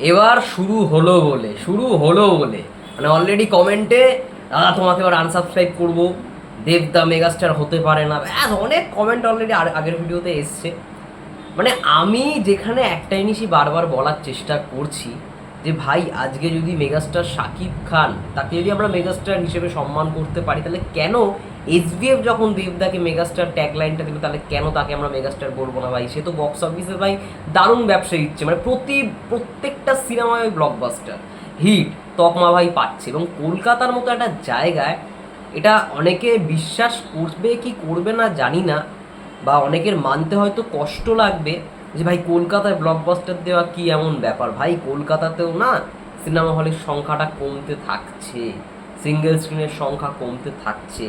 এবার শুরু হলো বলে, শুরু হলো বলে। মানে অলরেডি কমেন্টে দাদা, তোমাকে এবার আনসাবস্ক্রাইব করব। দেবদা মেগাস্টার হতে পারে না। অনেক কমেন্ট অলরেডি আগের ভিডিওতে এসছে। মানে আমি যেখানে একটা জিনিসই বারবার বলার চেষ্টা করছি যে ভাই, আজকে যদি মেগাস্টার শাকিব খান, তাকে যদি আমরা মেগাস্টার হিসেবে সম্মান করতে পারি, তাহলে কেন এসবিএফ যখন দেবদাকে মেগাস্টার ট্যাগলাইনটা দিল, তাহলে কেন তাকে আমরা মেগাস্টার বলব না ভাই? সে তো বক্স অফিসে ভাই দারুণ ব্যবসা দিচ্ছে। মানে প্রতি, প্রত্যেকটা সিনেমায় ব্লকবাস্টার হিট, তকমা ভাই পাচ্ছে। এবং কলকাতার মতো একটা জায়গায় এটা অনেকে বিশ্বাস করবে কি করবে না জানি না, বা অনেকের মানতে হয়তো কষ্ট লাগবে যে ভাই, কলকাতায় ব্লকবাস্টার দেওয়া কি এমন ব্যাপার? ভাই, কলকাতাতেও না সিনেমা হলের সংখ্যাটা কমতে থাকছে। সিঙ্গেল স্ক্রিনের সংখ্যা কমতে থাকছে।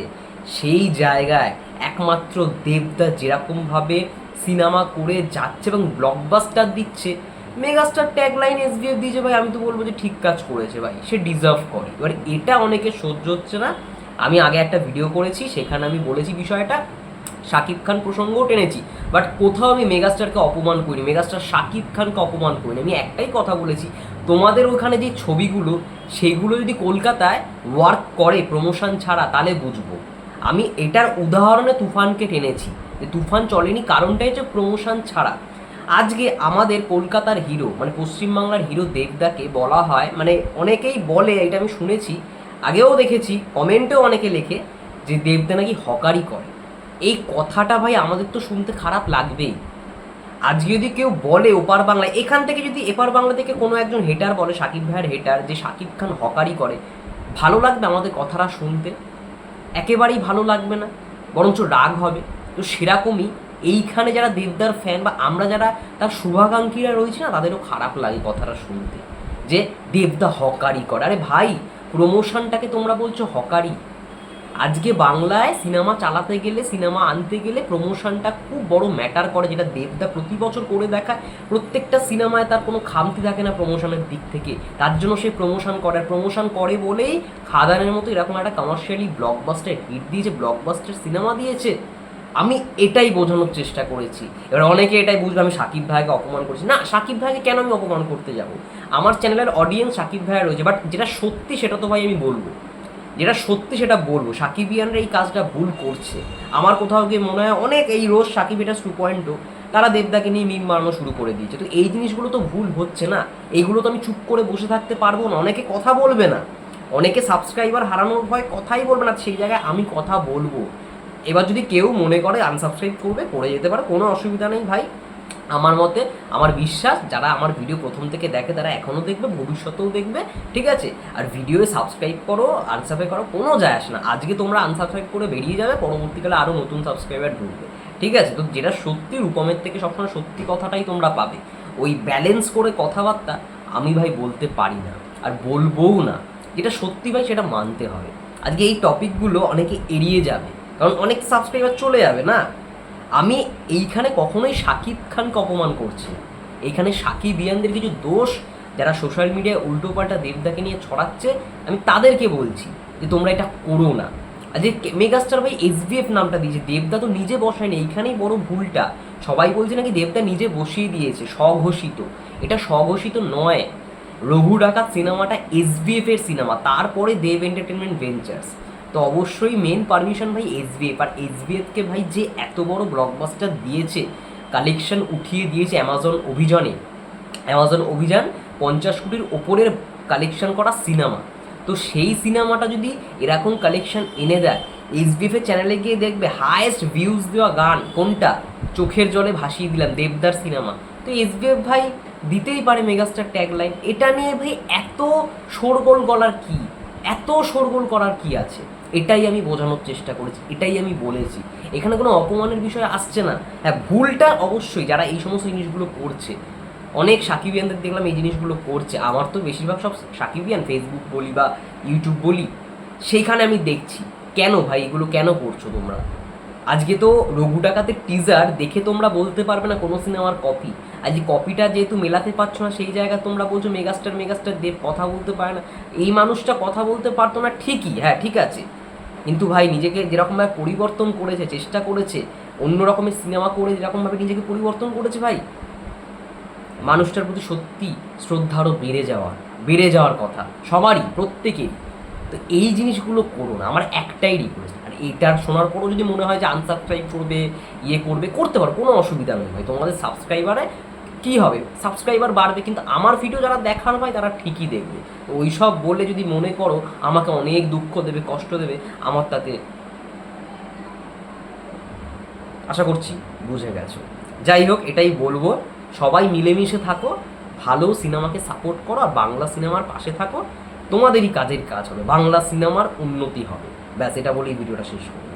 সেই জায়গায় একমাত্র দেবদা যেরকমভাবে সিনেমা করে যাচ্ছে এবং ব্লকবাস্টার দিচ্ছে মেগাস্টার ট্যাগলাইন এসবিএফ দিয়েছে ভাই, আমি তো বলব যে ঠিক কাজ করেছে ভাই, সে ডিজার্ভ করে। এবার এটা অনেকে সহ্য হচ্ছে না। আমি আগে একটা ভিডিও করেছি, সেখানে আমি বলেছি বিষয়টা, শাকিব খান প্রসঙ্গও টেনেছি। বাট কোথাও আমি মেগাস্টারকে অপমান করিনি, মেগাস্টার শাকিব খানকে অপমান করিনি। আমি একটাই কথা বলেছি, তোমাদের ওখানে যে ছবিগুলো সেইগুলো যদি কলকাতায় ওয়ার্ক করে প্রমোশন ছাড়া, তাহলে বুঝব। আমি এটার উদাহরণে তুফানকে টেনেছি, যে তুফান চলেনি, কারণটাই হচ্ছে প্রমোশন ছাড়া। আজকে আমাদের কলকাতার হিরো মানে পশ্চিমবাংলার হিরো দেবদাকে বলা হয় মানে অনেকেই বলে, এটা আমি শুনেছি, আগেও দেখেছি কমেন্টেও অনেকে লেখে, যে দেবদা নাকি হকারি করে। এই কথাটা ভাই আমাদের তো শুনতে খারাপ লাগবেই। আজকে যদি কেউ বলে ওপার বাংলায়, এখান থেকে যদি এপার বাংলা থেকে কোনো একজন হেটার বলে, সাকিব ভাইয়ের হেটার যে সাকিব খান হকারি করে, ভালো লাগবে আমাদের কথাটা শুনতে? একেবারেই ভালো লাগবে না, বরঞ্চ রাগ হবে। তো সেরকমই এইখানে যারা দেবদার ফ্যান বা আমরা যারা তার শুভাকাঙ্ক্ষীরা রয়েছে না, তাদেরও খারাপ লাগে কথাটা শুনতে। যে দেবদা হকারি করে। আরে ভাই প্রমোশনটাকে তোমরা বলছো হকারি। আজকে বাংলায় সিনেমা চালাতে গেলে, সিনেমা আনতে গেলে প্রমোশনটা খুব বড় ম্যাটার করে, যেটা দেবদা প্রতি বছর করে দেখায়। প্রত্যেকটা সিনেমায় তার কোনো খামতি থাকে না প্রমোশনের দিক থেকে। তার জন্য সে প্রমোশন করে। প্রমোশন করে বলেই খাদানের মতো এরকম একটা কমার্শিয়ালি ব্লকবাস্টার হিট দিয়েছে ব্লকবাস্টার সিনেমা দিয়েছে। আমি এটাই বোঝানোর চেষ্টা করেছি। এবার অনেকে এটাই বুঝবে, আমি সাকিব ভাইকে অপমান করছি। না, সাকিব ভাইকে কেন আমি অপমান করতে যাব? আমার চ্যানেলের অডিয়েন্স সাকিব ভাইয়া রয়েছে। বাট যেটা সত্যি সেটা তো ভাই আমি বলব। যেটা সত্যি সেটা বলব। সাকিবিয়ানরা এই কাজটা ভুল করছে। আমার কোথাও গিয়ে মনে হয় অনেক এই রোজ সাকিব এটা টু পয়েন্ট তারা দেবদাকে নিয়ে মিম মারানো শুরু করে দিয়েছে। তো এই জিনিসগুলো তো ভুল হচ্ছে না? এইগুলো তো আমি চুপ করে বসে থাকতে পারব না। অনেকে কথা বলবে না। অনেকে সাবস্ক্রাইবার হারানোর ভয় কথাই বলবে না। সেই জায়গায় আমি কথা বলব। এবার যদি কেউ মনে করে আনসাবস্ক্রাইব করবে, করে যেতে পারে। কোনো অসুবিধা নেই ভাই। আমার মতে, আমার বিশ্বাস, যারা আমার ভিডিও প্রথম থেকে দেখে, তারা এখনও দেখবে, ভবিষ্যতেও দেখবে, ঠিক আছে? আর ভিডিওয়ে সাবস্ক্রাইব করো আনসাবস্ক্রাইব করো, কোনো যায় আসে না। আজকে তোমরা আনসাবস্ক্রাইব করে বেরিয়ে যাবে, পরবর্তীকালে আরও নতুন সাবস্ক্রাইবার ঢুকবে, ঠিক আছে? তো যেটা সত্যি, রূপমের থেকে সবসময় সত্যি কথাটাই তোমরা পাবে। ওই ব্যালেন্স করে কথাবার্তা আমি ভাই বলতে পারি না, আর বলবোও না। যেটা সত্যি ভাই, সেটা মানতে হবে। আজকে এই টপিকগুলো অনেকে এড়িয়ে যাবে, কারণ অনেক সাবস্ক্রাইবার চলে যাবে না? আমি এইখানে কখনোই সাকিব খানকে অপমান করছি। এইখানে সাকিব, ইয়ানদের কিছু দোষ যারা সোশ্যাল মিডিয়ায় উল্টোপাল্টা দেবদাকে নিয়ে ছড়াচ্ছে, আমি তাদেরকে বলছি যে তোমরা এটা করো না। আর যে মেগাস্টার ভাই এসবিএফ নামটা দিয়েছে, দেবদা তো নিজে বসায়নি, এইখানেই বড় ভুলটা। সবাই বলছে নাকি দেবদা নিজে বসিয়ে দিয়েছে, স্বঘোষিত। এটা স্বঘোষিত নয়। রঘু ডাকাত সিনেমাটা এসবিএফ এর সিনেমা, তারপরে দেব এন্টারটেনমেন্ট ভেঞ্চার্স তো অবশ্যই মেন পারমিশন ভাই এসবিএফ আর এস এসবিএফকে ভাই যে এত বড় ব্লকবাস্টার দিয়েছে কালেকশন উঠিয়ে দিয়েছে অ্যামাজন অভিযানে। অ্যামাজন অভিযান পঞ্চাশ কোটির ওপরের কালেকশন করা সিনেমা তো সেই সিনেমাটা যদি এরকম কালেকশন এনে দেয় এসবিএফ এর চ্যানেলে গিয়ে দেখবে হায়েস্ট ভিউজ দেওয়া গান কোনটা? চোখের জলে ভাসিয়ে দিলাম, দেবদার সিনেমা তো এসবিএফ ভাই দিতেই পারে মেগাস্টার ট্যাগলাইন এটা নিয়ে ভাই এত শোরগোল গলার কি? এত শোরগোল করার কি আছে? এটাই আমি বোঝানোর চেষ্টা করেছি, এটাই আমি বলেছি। এখানে কোনো অপমানের বিষয় আসছে না। হ্যাঁ ভুলটা অবশ্যই যারা এই সমস্ত জিনিসগুলো করছে, অনেক সাকিবিয়ানদের দেখলাম এই জিনিসগুলো করছে। আমার তো বেশিরভাগ সব সাকিবিয়ান ফেসবুক বলি বা ইউটিউব বলি, সেইখানে আমি দেখছি। কেন ভাই এগুলো কেন করছ তোমরা? আজকে তো রঘু ডাকাতের টিজার দেখে তোমরা বলতে পারবে না কোনো সিনেমার কপি আজ কপিটা যেহেতু মেলাতে পারছ না, সেই জায়গায় তোমরা বলছো মেগাস্টার মেগাস্টার দেব কথা বলতে পারে না। এই মানুষটা কথা বলতে পারতো না, ঠিকই হ্যাঁ ঠিক আছে। কিন্তু ভাই, নিজেকে যেরকমভাবে পরিবর্তন করেছে, চেষ্টা করেছে, অন্য রকমের সিনেমা করে যেরকমভাবে নিজেকে পরিবর্তন করেছে ভাই, মানুষটার প্রতি সত্যি শ্রদ্ধা আরও বেড়ে যাওয়া, বেড়ে যাওয়ার কথা। সবারই প্রত্যেকের তো এই জিনিসগুলো করো না, আমার একটাই রিকোয়েস্ট এটার শোনার পরও যদি মনে হয় যে আনসাবস্ক্রাইব করবে ইয়ে করবে, করতে পারো, কোনো অসুবিধা নেই ভাই, তোমাদের সাবস্ক্রাইবারে কী হবে? সাবস্ক্রাইবার বাড়বে, কিন্তু আমার ভিডিও যারা দেখার হয় তারা ঠিকই দেখবে। ওই সব বলে যদি মনে করো, আমাকে অনেক দুঃখ দেবে, কষ্ট দেবে, আমার তাতে আশা করছি বুঝে গেছো। যাই হোক, এটাই বলব। সবাই মিলেমিশে থাকো, ভালো সিনেমাকে সাপোর্ট করো, আর বাংলা সিনেমার পাশে থাকো। তোমাদেরই কাজের কাজ হবে, বাংলা সিনেমার উন্নতি হবে। ব্যাস এটা বলেই ভিডিওটা শেষ করব।